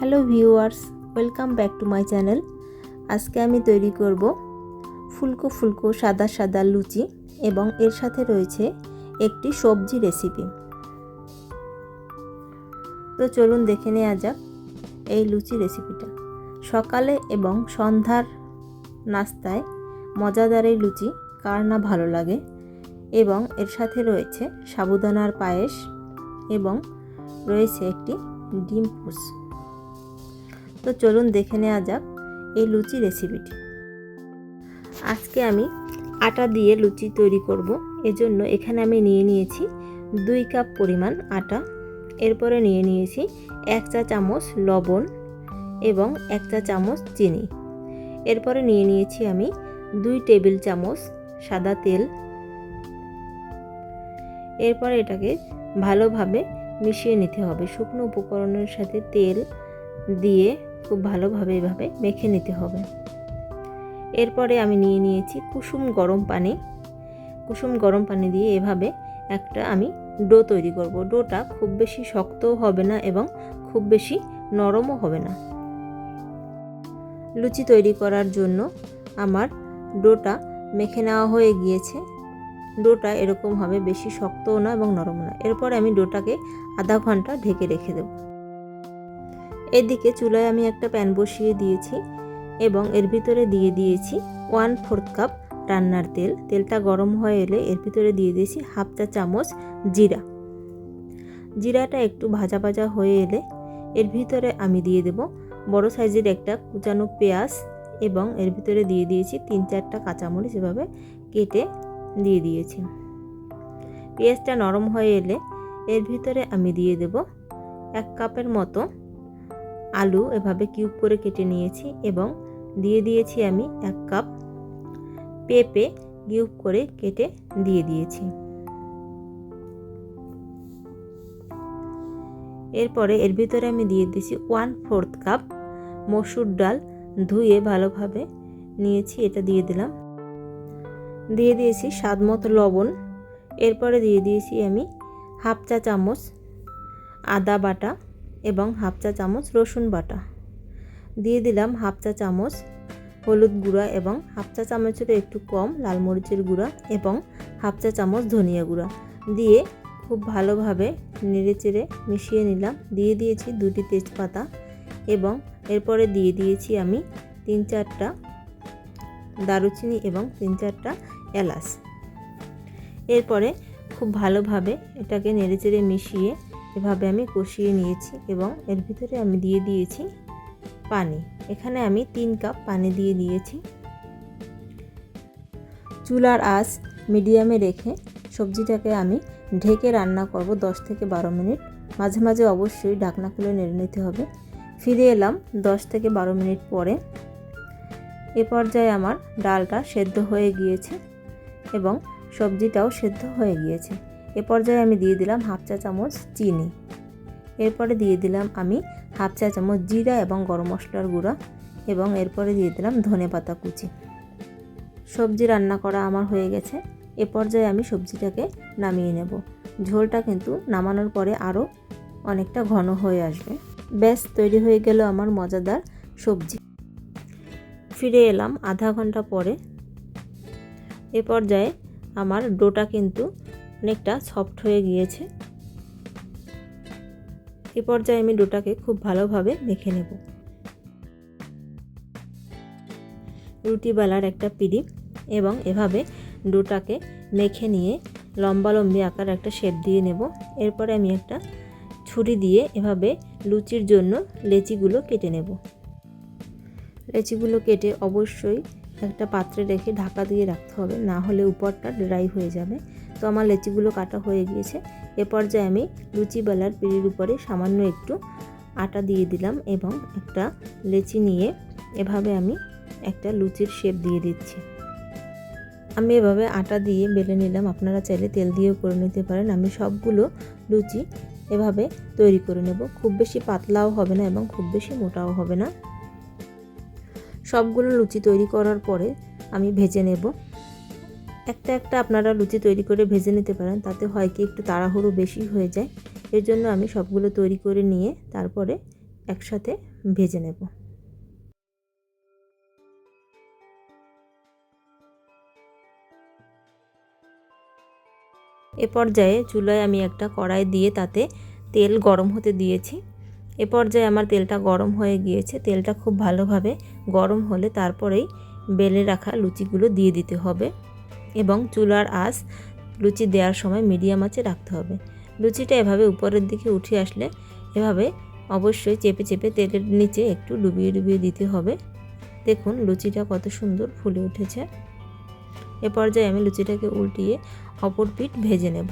Hello viewers, welcome back to my channel. আজকে আমি তৈরি করব ফুলকো ফুলকো সাদা সাদা লুচি এবং এর সাথে রয়েছে একটি সবজি রেসিপি। তো চলুন দেখে নেওয়া যাক এই লুচি রেসিপিটা। সকালে এবং সন্ধ্যার নাস্তায় মজাদার এই লুচি কার না ভালো লাগে এবং এর সাথে রয়েছে সাবুদানার পায়েস এবং রয়েছে একটি ডিম পুষ তো চলুন দেখে নেওয়া যাক এই লুচি রেসিপিটি আজকে আমি আটা দিয়ে লুচি তৈরি করব। এজন্য এখানে আমি নিয়ে নিয়েছি দুই কাপ পরিমাণ আটা। এরপরে নিয়ে নিয়েছি এক চা চামচ লবণ এবং এক চা চামচ চিনি। এরপরে নিয়ে নিয়েছি আমি দুই টেবিল চামচ সাদা তেল। এরপর এটাকে ভালোভাবে মিশিয়ে নিতে হবে। শুকনো উপকরণের সাথে তেল দিয়ে খুব ভালোভাবে এভাবে মেখে নিতে হবে। এরপরে আমি নিয়ে নিয়েছি কুসুম গরম পানি। কুসুম গরম পানি দিয়ে এভাবে একটা আমি ডো তৈরি করব। ডোটা খুব বেশি শক্তও হবে না এবং খুব বেশি নরমও হবে না। লুচি তৈরি করার জন্য আমার ডোটা মেখে নেওয়া হয়ে গিয়েছে। ডোটা এরকম হবে বেশি শক্তও না এবং নরম না। এরপরে আমি ডোটাকে আধা ঘণ্টা ঢেকে রেখে দেব। এদিকে চুলায় আমি একটা প্যান বসিয়ে দিয়েছি এবং এর ভিতরে দিয়ে দিয়েছি ওয়ান ফোর্থ কাপ রান্নার তেল। তেলটা গরম হয়ে এলে এর ভিতরে দিয়ে দিয়েছি হাফ চা চামচ জিরা। জিরাটা একটু ভাজা ভাজা হয়ে এলে এর ভিতরে আমি দিয়ে দেব বড় সাইজের একটা কুচানো পেঁয়াজ এবং এর ভিতরে দিয়ে দিয়েছি তিন চারটা কাঁচামরিচ এভাবে কেটে দিয়ে দিয়েছি। পেঁয়াজটা নরম হয়ে এলে এর ভিতরে আমি দিয়ে দেব এক কাপের মতো আলু এভাবে কিউব করে কেটে নিয়েছি এবং দিয়ে দিয়েছি আমি এক কাপ পেঁপে কিউব করে কেটে দিয়ে দিয়েছি। এরপরে এর ভিতরে আমি দিয়ে দিয়েছি ওয়ান ফোর্থ কাপ মসুর ডাল। ধুয়ে ভালোভাবে নিয়েছি, এটা দিয়ে দিলাম। দিয়ে দিয়েছি স্বাদ মতো লবণ। এরপরে দিয়ে দিয়েছি আমি হাফ চা চামচ আদা বাটা। এবং হাফ চা চামচ রসুন বাটা। দিয়ে দিলাম হাফ চা চামচ হলুদ গুঁড়া এবং হাফ চা চামচের একটু কম লাল মরিচের গুঁড়া এবং হাফ চা চামচ ধনিয়া গুঁড়া। দিয়ে খুব ভালোভাবে নেড়েচেড়ে মিশিয়ে নিলাম। দিয়ে দিয়েছি দুটি তেজপাতা এবং এরপরে দিয়ে দিয়েছি আমি তিন চারটা দারুচিনি এবং তিন চারটা এলাচ। এরপরে খুব ভালোভাবে এটাকে নেড়েচেড়ে মিশিয়ে এভাবে আমি কষিয়ে নিয়েছি এবং এর ভিতরে আমি দিয়ে দিয়েছি পানি। এখানে আমি তিন কাপ পানি দিয়ে দিয়েছি। চুলার আঁচ মিডিয়ামে রেখে সবজিটাকে আমি ঢেকে রান্না করব দশ থেকে বারো মিনিট। মাঝে মাঝে অবশ্যই ঢাকনা খুলে নেড়ে নিতে হবে। ফিরে এলাম দশ থেকে বারো মিনিট পরে। এ পর্যায়ে আমার ডালটা সেদ্ধ হয়ে গিয়েছে এবং সবজিটাও সেদ্ধ হয়ে গিয়েছে। এ পর্যায়ে আমি দিয়ে দিলাম হাফ চা চামচ চিনি। এরপরে দিয়ে দিলাম আমি হাফ চা চামচ জিরা এবং গরম মশলার গুঁড়া এবং এরপরে দিয়ে দিলাম ধনে পাতা কুচি। সবজি রান্না করা আমার হয়ে গেছে। এ পর্যায়ে আমি সবজিটাকে নামিয়ে নেব। ঝোলটা কিন্তু নামানোর পরে আরও অনেকটা ঘন হয়ে আসবে। ব্যাস, তৈরি হয়ে গেল আমার মজাদার সবজি। ফিরে এলাম আধা ঘণ্টা পরে। এ পর্যায়ে আমার ডোটা কিন্তু অনেকটা সফট হয়ে গিয়েছে। এ পর্যায়ে আমি ডোটাকে খুব ভালোভাবে মেখে নেব। রুটি একটা পিড়ি এবং এভাবে ডোটাকে মেখে নিয়ে লম্বা লম্বি আকার একটা শেপ দিয়ে নেব। এরপরে আমি একটা ছুরি দিয়ে এভাবে লুচির জন্য লেচিগুলো কেটে নেব। লেচিগুলো কেটে অবশ্যই একটা পাত্রে রেখে ঢাকা দিয়ে রাখতে হবে, না হলে উপরটা ড্রাই হয়ে যাবে। তো আমার লেচিগুলো কাটা হয়ে গিয়েছে। এ পর্যায়ে আমি লুচি বেলার পিড়ির উপরে সামান্য একটু আটা দিয়ে দিলাম এবং একটা লেচি নিয়ে এভাবে আমি একটা লুচির শেপ দিয়ে দিচ্ছি। আমি এভাবে আটা দিয়ে বেলে নিলাম। আপনারা চাইলে তেল দিয়েও করে নিতে পারেন। আমি সবগুলো লুচি এভাবে তৈরি করে নেব। খুব বেশি পাতলাও হবে না এবং খুব বেশি মোটাও হবে না। সবগুলো লুচি তৈরি করার পরে আমি ভেজে নেব। একটা একটা আপনারা লুচি তৈরি করে ভেজে নিতে পারেন, তাতে হয় কি একটু তাড়াহুড়ো বেশি হয়ে যায়। এর জন্য আমি সবগুলো তৈরি করে নিয়ে তারপরে একসাথে ভেজে নেব। এ পর্যায়ে চুলায় আমি একটা কড়াই দিয়ে তাতে তেল গরম হতে দিয়েছি। এ পর্যায়ে আমার তেলটা গরম হয়ে গিয়েছে। তেলটা খুব ভালোভাবে গরম হলে তারপরেই বেলে রাখা লুচিগুলো দিয়ে দিতে হবে এবং চুলার আঁচ লুচি দেওয়ার সময় মিডিয়াম আঁচে রাখতে হবে। লুচিটা এভাবে উপরের দিকে উঠে আসলে এভাবে অবশ্যই চেপে চেপে তেলের নিচে একটু ডুবিয়ে ডুবিয়ে দিতে হবে। দেখুন লুচিটা কত সুন্দর ফুলে উঠেছে। এ পর্যায়ে আমি লুচিটাকে উল্টিয়ে অপর পিঠ ভেজে নেব।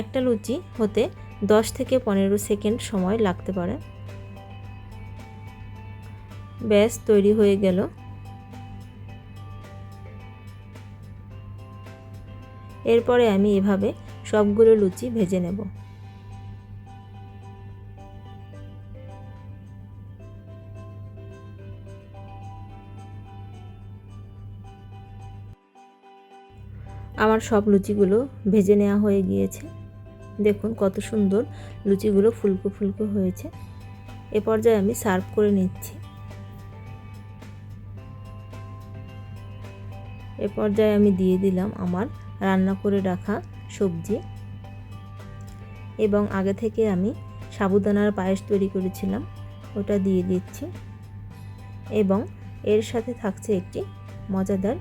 একটা লুচি হতে দশ থেকে পনেরো সেকেন্ড সময় লাগতে পারে। ব্যাস, তৈরি হয়ে গেল। এরপরে আমি এভাবে সবগুলো লুচি ভেজে নেব। আমার সব লুচিগুলো ভেজে নেওয়া হয়ে গিয়েছে। দেখুন কত সুন্দর লুচিগুলো ফুলকো ফুলকো হয়েছে। এ পর্যায়ে আমি সার্ভ করে নিচ্ছি। এ পর্যায়ে আমি দিয়ে দিলাম আমার রান্না করে রাখা সবজি। এবং আগে থেকে আমি সাবুদানার পায়েস তৈরি করেছিলাম, ওটা দিয়ে দিচ্ছি। এবং এর সাথে থাকছে একটি মজাদার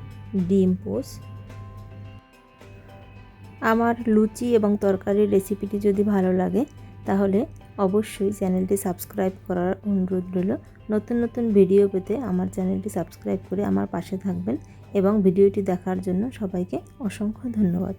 ডিম পোস আমার লুচি এবং তরকারির রেসিপিটি যদি ভালো লাগে, তাহলে অবশ্যই চ্যানেলটি সাবস্ক্রাইব করার অনুরোধ রইল। নতুন নতুন ভিডিও পেতে আমার চ্যানেলটি সাবস্ক্রাইব করে আমার পাশে থাকবেন এবং ভিডিওটি দেখার জন্য সবাইকে অসংখ্য ধন্যবাদ।